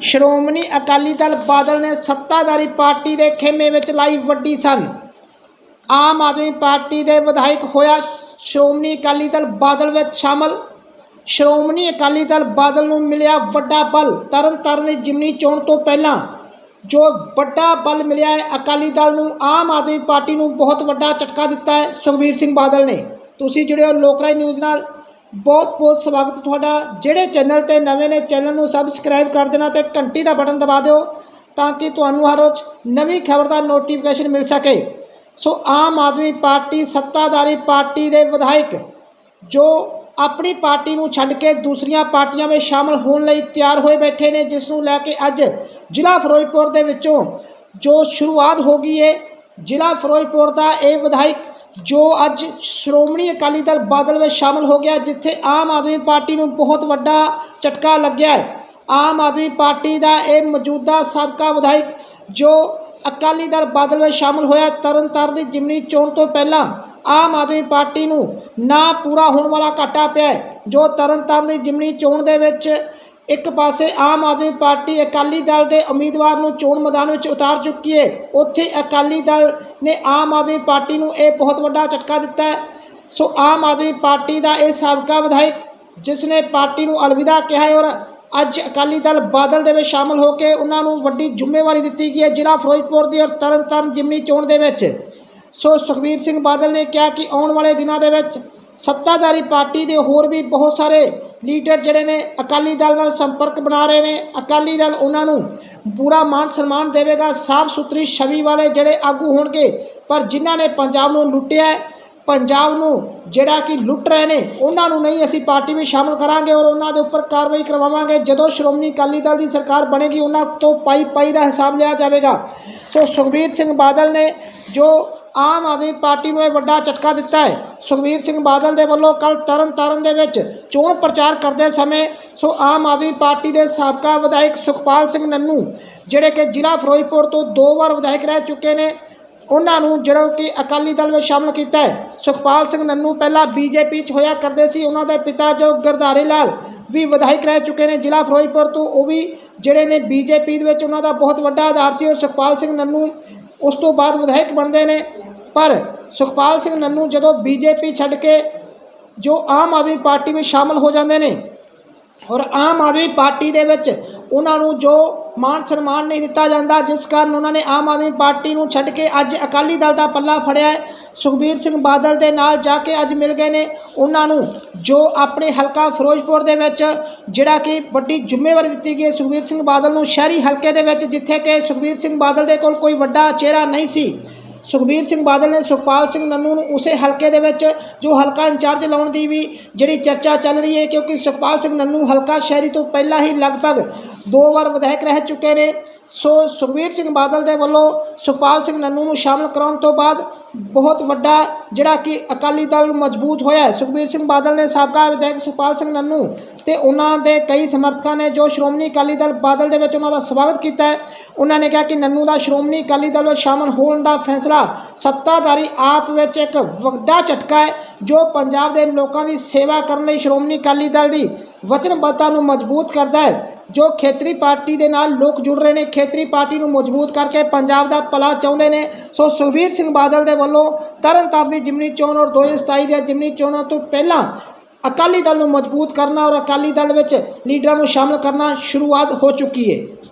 ਸ਼੍ਰੋਮਣੀ ਅਕਾਲੀ ਦਲ ਬਾਦਲ ਨੇ ਸੱਤਾਧਾਰੀ ਪਾਰਟੀ ਦੇ ਖੇਮੇ ਵਿੱਚ ਲਾਈ ਵੱਡੀ ਸੰਨ। ਆਮ ਆਦਮੀ ਪਾਰਟੀ ਦੇ ਵਿਧਾਇਕ ਹੋਇਆ ਸ਼੍ਰੋਮਣੀ ਅਕਾਲੀ ਦਲ ਬਾਦਲ ਵਿੱਚ ਸ਼ਾਮਲ। ਸ਼੍ਰੋਮਣੀ ਅਕਾਲੀ ਦਲ ਬਾਦਲ ਨੂੰ ਮਿਲਿਆ ਵੱਡਾ ਬਲ ਤਰਨ ਤਰਨਤਾਰਨ ਦੀ ਜਿਮਨੀ ਚੋਣ ਤੋਂ ਪਹਿਲਾਂ। ਜੋ ਵੱਡਾ ਬਲ ਮਿਲਿਆ ਹੈ, ਅਕਾਲੀ ਦਲ ਨੂੰ ਆਮ ਆਦਮੀ ਪਾਰਟੀ ਨੂੰ ਬਹੁਤ ਵੱਡਾ ਝਟਕਾ ਦਿੱਤਾ ਹੈ ਸੁਖਬੀਰ ਸਿੰਘ ਬਾਦਲ ਨੇ। ਤੁਸੀਂ ਜੁੜਿਓ ਹੋ ਲੋਕਰਾਜ ਨਿਊਜ਼ ਨਾਲ। ਬਹੁਤ ਬਹੁਤ ਸਵਾਗਤ ਤੁਹਾਡਾ। ਜਿਹੜੇ ਚੈਨਲ ਤੇ ਨਵੇਂ ਨੇ ਚੈਨਲ ਨੂੰ ਸਬਸਕ੍ਰਾਈਬ ਕਰ ਦੇਣਾ ਤੇ ਘੰਟੀ ਦਾ ਬਟਨ ਦਬਾ ਦਿਓ ਤਾਂ ਕਿ ਤੁਹਾਨੂੰ ਹਰ ਰੋਜ਼ ਨਵੀਂ ਖਬਰ ਦਾ ਨੋਟੀਫਿਕੇਸ਼ਨ ਮਿਲ ਸਕੇ। ਸੋ ਆਮ ਆਦਮੀ ਪਾਰਟੀ ਸੱਤਾਧਾਰੀ ਪਾਰਟੀ ਦੇ ਵਿਧਾਇਕ ਜੋ ਆਪਣੀ ਪਾਰਟੀ ਨੂੰ ਛੱਡ ਕੇ ਦੂਸਰੀਆਂ ਪਾਰਟੀਆਂ ਵਿੱਚ ਸ਼ਾਮਲ ਹੋਣ ਲਈ ਤਿਆਰ ਹੋਏ ਬੈਠੇ ਨੇ, ਜਿਸ ਨੂੰ ਲੈ ਕੇ ਅੱਜ ਜ਼ਿਲ੍ਹਾ ਫਿਰੋਜ਼ਪੁਰ ਦੇ ਵਿੱਚੋਂ ਜੋ ਸ਼ੁਰੂਆਤ ਹੋ ਗਈ ਹੈ ਜ਼ਿਲ੍ਹਾ ਫਿਰੋਜ਼ਪੁਰ ਦਾ ਇਹ ਵਿਧਾਇਕ ਜੋ ਅੱਜ ਸ਼੍ਰੋਮਣੀ ਅਕਾਲੀ ਦਲ ਬਾਦਲ ਵਿੱਚ ਸ਼ਾਮਲ ਹੋ ਗਿਆ, ਜਿੱਥੇ ਆਮ ਆਦਮੀ ਪਾਰਟੀ ਨੂੰ ਬਹੁਤ ਵੱਡਾ ਝਟਕਾ ਲੱਗਿਆ ਹੈ। ਆਮ ਆਦਮੀ ਪਾਰਟੀ ਦਾ ਇਹ ਮੌਜੂਦਾ ਸਾਬਕਾ ਵਿਧਾਇਕ ਜੋ ਅਕਾਲੀ ਦਲ ਬਾਦਲ ਵਿੱਚ ਸ਼ਾਮਲ ਹੋਇਆ, ਤਰਨਤਾਰਨ ਦੀ ਜਿਮਨੀ ਚੋਣ ਤੋਂ ਪਹਿਲਾਂ ਆਮ ਆਦਮੀ ਪਾਰਟੀ ਨੂੰ ਨਾ ਪੂਰਾ ਹੋਣ ਵਾਲਾ ਘਾਟਾ ਪਿਆ ਜੋ ਤਰਨਤਾਰਨ ਦੀ ਜਿਮਨੀ ਚੋਣ ਦੇ ਵਿੱਚ ਇੱਕ ਪਾਸੇ ਆਮ ਆਦਮੀ ਪਾਰਟੀ ਅਕਾਲੀ ਦਲ ਦੇ ਉਮੀਦਵਾਰ ਨੂੰ ਚੋਣ ਮੈਦਾਨ ਵਿੱਚ ਉਤਾਰ ਚੁੱਕੀ ਹੈ। ਉੱਥੇ ਅਕਾਲੀ ਦਲ ਨੇ ਆਮ ਆਦਮੀ ਪਾਰਟੀ ਨੂੰ ਇਹ ਬਹੁਤ ਵੱਡਾ ਝਟਕਾ ਦਿੱਤਾ ਹੈ। ਸੋ ਆਮ ਆਦਮੀ ਪਾਰਟੀ ਦਾ ਇਹ ਸਾਬਕਾ ਵਿਧਾਇਕ ਜਿਸ ਨੇ ਪਾਰਟੀ ਨੂੰ ਅਲਵਿਦਾ ਕਿਹਾ ਹੈ ਔਰ ਅੱਜ ਅਕਾਲੀ ਦਲ ਬਾਦਲ ਦੇ ਵਿੱਚ ਸ਼ਾਮਲ ਹੋ ਕੇ ਉਹਨਾਂ ਨੂੰ ਵੱਡੀ ਜ਼ਿੰਮੇਵਾਰੀ ਦਿੱਤੀ ਗਈ ਹੈ ਜ਼ਿਲ੍ਹਾ ਫਿਰੋਜ਼ਪੁਰ ਦੀ ਔਰ ਤਰਨਤਾਰਨ ਜਿਮਨੀ ਚੋਣ ਦੇ ਵਿੱਚ। ਸੋ ਸੁਖਬੀਰ ਸਿੰਘ ਬਾਦਲ ਨੇ ਕਿਹਾ ਕਿ ਆਉਣ ਵਾਲੇ ਦਿਨਾਂ ਦੇ ਵਿੱਚ ਸੱਤਾਧਾਰੀ ਪਾਰਟੀ ਦੇ ਹੋਰ ਵੀ ਬਹੁਤ ਸਾਰੇ ਲੀਡਰ ਜਿਹੜੇ ਨੇ, ਅਕਾਲੀ ਦਲ ਨਾਲ ਸੰਪਰਕ ਬਣਾ ਰਹੇ ਨੇ। ਅਕਾਲੀ ਦਲ ਉਹਨਾਂ ਨੂੰ ਪੂਰਾ ਮਾਨ ਸਨਮਾਨ ਦੇਵੇਗਾ। ਸਾਫ਼ ਸੁਥਰੀ ਛਵੀ ਵਾਲੇ ਜਿਹੜੇ ਆਗੂ ਹੋਣਗੇ, ਪਰ ਜਿਨ੍ਹਾਂ ਨੇ ਪੰਜਾਬ ਨੂੰ ਲੁੱਟਿਆ ਪੰਜਾਬ ਨੂੰ ਜਿਹੜਾ ਕਿ ਲੁੱਟ ਰਹੇ ਨੇ, ਉਹਨਾਂ ਨੂੰ ਨਹੀਂ ਅਸੀਂ ਪਾਰਟੀ ਵਿੱਚ ਸ਼ਾਮਲ ਕਰਾਂਗੇ ਔਰ ਉਹਨਾਂ ਦੇ ਉੱਪਰ ਕਾਰਵਾਈ ਕਰਵਾਵਾਂਗੇ। ਜਦੋਂ ਸ਼੍ਰੋਮਣੀ ਅਕਾਲੀ ਦਲ ਦੀ ਸਰਕਾਰ ਬਣੇਗੀ, ਉਹਨਾਂ ਤੋਂ ਪਾਈ ਪਾਈ ਦਾ ਹਿਸਾਬ ਲਿਆ ਜਾਵੇਗਾ। ਸੋ ਸੁਖਬੀਰ ਸਿੰਘ ਬਾਦਲ ਨੇ ਜੋ ਆਮ ਆਦਮੀ ਪਾਰਟੀ ਨੂੰ ਇਹ ਵੱਡਾ ਝਟਕਾ ਦਿੱਤਾ ਹੈ। ਸੁਖਬੀਰ ਸਿੰਘ ਬਾਦਲ ਦੇ ਵੱਲੋਂ ਕੱਲ ਤਰਨ ਤਾਰਨ ਦੇ ਵਿੱਚ ਚੋਣ ਪ੍ਰਚਾਰ ਕਰਦੇ ਸਮੇਂ ਸੋ ਆਮ ਆਦਮੀ ਪਾਰਟੀ ਦੇ ਸਾਬਕਾ ਵਿਧਾਇਕ ਸੁਖਪਾਲ ਸਿੰਘ ਨੰਨੂ, ਜਿਹੜੇ ਕਿ ਜ਼ਿਲ੍ਹਾ ਫਿਰੋਜ਼ਪੁਰ ਤੋਂ ਦੋ ਵਾਰ ਵਿਧਾਇਕ ਰਹਿ ਚੁੱਕੇ ਨੇ, ਉਹਨਾਂ ਨੂੰ ਜਿਹੜਾ ਕਿ ਅਕਾਲੀ ਦਲ ਵਿੱਚ ਸ਼ਾਮਲ ਕੀਤਾ ਹੈ। ਸੁਖਪਾਲ ਸਿੰਘ ਨੰਨੂ ਪਹਿਲਾਂ ਬੀਜੇਪੀ 'ਚ ਹੋਇਆ ਕਰਦੇ ਸੀ, ਉਹਨਾਂ ਦੇ ਪਿਤਾ ਜੋ ਗਰਧਾਰੀ ਲਾਲ ਵੀ ਵਿਧਾਇਕ ਰਹਿ ਚੁੱਕੇ ਨੇ ਜ਼ਿਲ੍ਹਾ ਫਿਰੋਜ਼ਪੁਰ ਤੋਂ, ਉਹ ਵੀ ਜਿਹੜੇ ਨੇ ਬੀਜੇਪੀ ਦੇ ਵਿੱਚ ਉਹਨਾਂ ਦਾ ਬਹੁਤ ਵੱਡਾ ਆਧਾਰ ਸੀ ਔਰ ਸੁਖਪਾਲ ਸਿੰਘ ਨੰਨੂ ਉਸ ਤੋਂ ਬਾਅਦ ਵਿਧਾਇਕ ਬਣਦੇ ਨੇ। ਪਰ ਸੁਖਪਾਲ ਸਿੰਘ ਨੰਨੂ ਜਦੋਂ ਬੀਜੇਪੀ ਛੱਡ ਕੇ ਜੋ ਆਮ ਆਦਮੀ ਪਾਰਟੀ ਵਿੱਚ ਸ਼ਾਮਲ ਹੋ ਜਾਂਦੇ ਨੇ, ਔਰ ਆਮ ਆਦਮੀ ਪਾਰਟੀ ਦੇ ਵਿੱਚ ਉਹਨਾਂ ਨੂੰ ਜੋ ਮਾਨ ਸਨਮਾਨ ਨਹੀਂ ਦਿੱਤਾ ਜਾਂਦਾ, ਜਿਸ ਕਾਰਨ ਉਹਨਾਂ ਨੇ ਆਮ ਆਦਮੀ ਪਾਰਟੀ ਨੂੰ ਛੱਡ ਕੇ ਅੱਜ ਅਕਾਲੀ ਦਲ ਦਾ ਪੱਲਾ ਫੜਿਆ ਹੈ, ਸੁਖਬੀਰ ਸਿੰਘ ਬਾਦਲ ਦੇ ਨਾਲ ਜਾ ਕੇ ਅੱਜ ਮਿਲ ਗਏ ਨੇ। ਉਹਨਾਂ ਨੂੰ ਜੋ ਆਪਣੇ ਹਲਕਾ ਫਿਰੋਜ਼ਪੁਰ ਦੇ ਵਿੱਚ ਜਿਹੜਾ ਕਿ ਵੱਡੀ ਜ਼ਿੰਮੇਵਾਰੀ ਦਿੱਤੀ ਗਈ ਹੈ ਸੁਖਬੀਰ ਸਿੰਘ ਬਾਦਲ ਨੂੰ, ਸ਼ਹਿਰੀ ਹਲਕੇ ਦੇ ਵਿੱਚ ਜਿੱਥੇ ਕਿ ਸੁਖਬੀਰ ਸਿੰਘ ਬਾਦਲ ਦੇ ਕੋਲ ਕੋਈ ਵੱਡਾ ਚਿਹਰਾ ਨਹੀਂ ਸੀ ਸੁਖਬੀਰ ਸਿੰਘ ਬਾਦਲ ਨੇ ਸੁਖਪਾਲ ਸਿੰਘ ਨੰਨੂ ਨੂੰ ਉਸੇ ਹਲਕੇ ਦੇ ਵਿੱਚ ਜੋ ਹਲਕਾ ਇੰਚਾਰਜ ਲਾਉਣ ਦੀ ਵੀ ਜਿਹੜੀ ਚਰਚਾ ਚੱਲ ਰਹੀ ਹੈ, ਕਿਉਂਕਿ ਸੁਖਪਾਲ ਸਿੰਘ ਨੰਨੂ ਹਲਕਾ ਸ਼ਹਿਰੀ ਤੋਂ ਪਹਿਲਾਂ ਹੀ ਲਗਭਗ ਦੋ ਵਾਰ ਵਿਧਾਇਕ ਰਹਿ ਚੁੱਕੇ ਨੇ। ਸੋ ਸੁਖਬੀਰ ਸਿੰਘ ਬਾਦਲ ਦੇ ਵੱਲੋਂ ਸੁਖਪਾਲ ਸਿੰਘ ਨੰਨੂ ਨੂੰ ਸ਼ਾਮਲ ਕਰਾਉਣ ਤੋਂ ਬਾਅਦ ਬਹੁਤ ਵੱਡਾ ਜਿਹੜਾ ਕਿ ਅਕਾਲੀ ਦਲ ਮਜ਼ਬੂਤ ਹੋਇਆ ਸੁਖਬੀਰ ਸਿੰਘ ਬਾਦਲ ਨੇ ਸਾਬਕਾ ਵਿਧਾਇਕ ਸੁਖਪਾਲ ਸਿੰਘ ਨੰਨੂ ਤੇ ਉਹਨਾਂ ਦੇ ਕਈ ਸਮਰਥਕਾਂ ਨੇ ਜੋ ਸ਼੍ਰੋਮਣੀ ਅਕਾਲੀ ਦਲ ਬਾਦਲ ਦੇ ਵਿੱਚ ਉਹਨਾਂ ਦਾ ਸਵਾਗਤ ਕੀਤਾ ਉਹਨਾਂ ਨੇ ਕਿਹਾ ਕਿ ਨੰਨੂ ਦਾ ਸ਼੍ਰੋਮਣੀ ਅਕਾਲੀ ਦਲ ਵਿੱਚ ਸ਼ਾਮਲ ਹੋਣ ਦਾ ਫੈਸਲਾ ਸੱਤਾਧਾਰੀ ਆਪ ਵਿੱਚ ਇੱਕ ਵੱਡਾ ਝਟਕਾ ਹੈ, ਜੋ ਪੰਜਾਬ ਦੇ ਲੋਕਾਂ ਦੀ ਸੇਵਾ ਕਰਨ ਲਈ ਸ਼੍ਰੋਮਣੀ ਅਕਾਲੀ ਦਲ ਦੀ ਵਚਨਬੱਧਤਾ ਨੂੰ ਮਜ਼ਬੂਤ ਕਰਦਾ ਹੈ। ਜੋ ਖੇਤਰੀ ਪਾਰਟੀ ਦੇ ਨਾਲ ਲੋਕ ਜੁੜ ਰਹੇ ਨੇ, ਖੇਤਰੀ ਪਾਰਟੀ ਨੂੰ ਮਜ਼ਬੂਤ ਕਰਕੇ ਪੰਜਾਬ ਦਾ ਭਲਾ ਚਾਹੁੰਦੇ ਨੇ। ਸੋ ਸੁਖਬੀਰ ਸਿੰਘ ਬਾਦਲ ਦੇ ਵੱਲੋਂ ਤਰਨਤਾਰਨ ਦੀ ਜਿਮਨੀ ਚੋਣ ਔਰ 2027 ਦੀਆਂ ਜਿਮਨੀ ਚੋਣਾਂ ਤੋਂ ਪਹਿਲਾਂ ਅਕਾਲੀ ਦਲ ਨੂੰ ਮਜ਼ਬੂਤ ਕਰਨਾ ਔਰ ਅਕਾਲੀ ਦਲ ਵਿੱਚ ਲੀਡਰਾਂ ਨੂੰ ਸ਼ਾਮਲ ਕਰਨਾ ਸ਼ੁਰੂਆਤ ਹੋ ਚੁੱਕੀ ਹੈ